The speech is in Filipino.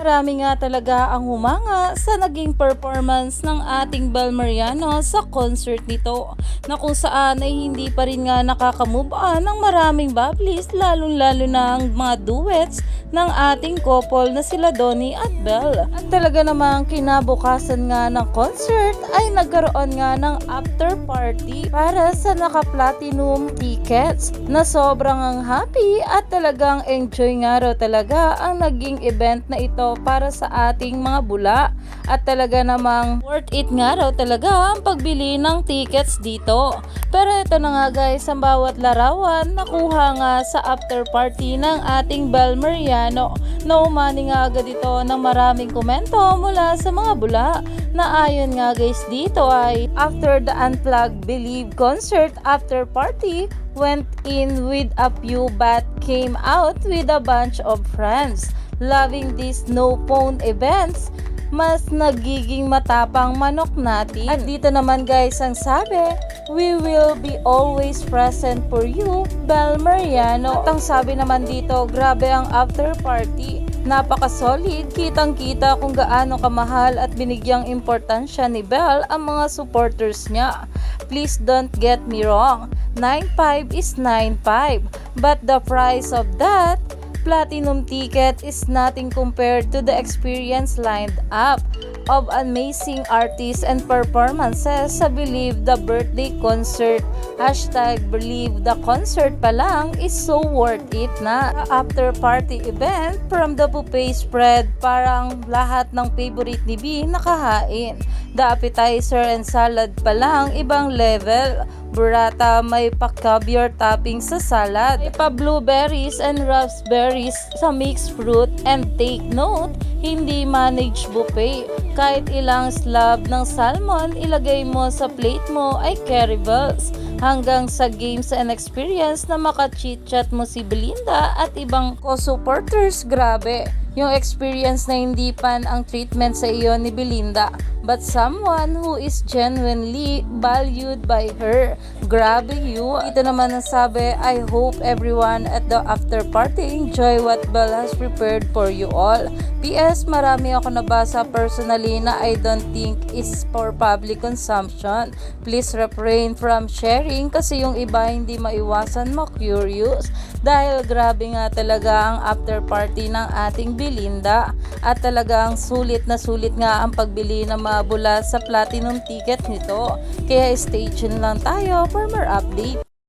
Marami nga talaga ang humanga sa naging performance ng ating Bel Mariano sa concert nito na kung saan ay hindi pa rin nga nakakamove on ng maraming bablis lalong lalo na ang mga duets ng ating couple na sila Donnie at Belle. At talaga namang kinabukasan nga ng concert ay nagkaroon nga ng after party para sa naka-platinum tickets na sobrang ang happy at talagang enjoy nga raw talaga ang naging event na ito para sa ating mga bula. At talaga namang worth it nga raw talaga ang pagbili ng tickets dito. Pero ito na nga guys, ang bawat larawan nakuha nga sa after party ng ating Bel Mariano na umani nga agad ito ng maraming komento mula sa mga bula na ayon nga guys dito ay after the Unplugged Believe concert after party went in with a few but came out with a bunch of friends. Loving these no phone events mas nagiging matapang manok natin. At dito naman guys ang sabi, we will be always present for you, Bel Mariano. At ang sabi naman dito, grabe ang after party. Napaka-solid, kitang-kita kung gaano kamahal at binigyang importansya ni Belle ang mga supporters niya. Please don't get me wrong, 9.5 is 9.5, but the price of that platinum ticket is nothing compared to the experience lined up of amazing artists and performances sa Believe the Birthday Concert. Hashtag Believe the Concert pa lang is so worth it na. After party event from the buffet spread, parang lahat ng favorite ni B nakahain. The appetizer and salad pa lang, ibang level. Burrata may pa-caviar topping sa salad. May pa blueberries and raspberries sa mixed fruit. And take note, hindi managed buffet. Kahit ilang slab ng salmon ilagay mo sa plate mo ay carryballs. Hanggang sa games and experience na maka-chit-chat mo si Belinda at ibang co-supporters, grabe. Yung experience na hindi pan ang treatment sa iyo ni Belinda, but someone who is genuinely valued by her. Grabe you. Ito naman ang sabi, I hope everyone at the after party enjoy what Belle has prepared for you all. PS, marami ako nabasa personally na I don't think is for public consumption. Please refrain from sharing kasi yung iba hindi maiwasan ma-curious. Dahil grabe nga talaga ang after party ng ating Belinda. At talagang sulit na sulit nga ang pagbili ng mga bula sa platinum ticket nito. Kaya stay tuned lang tayo for more update.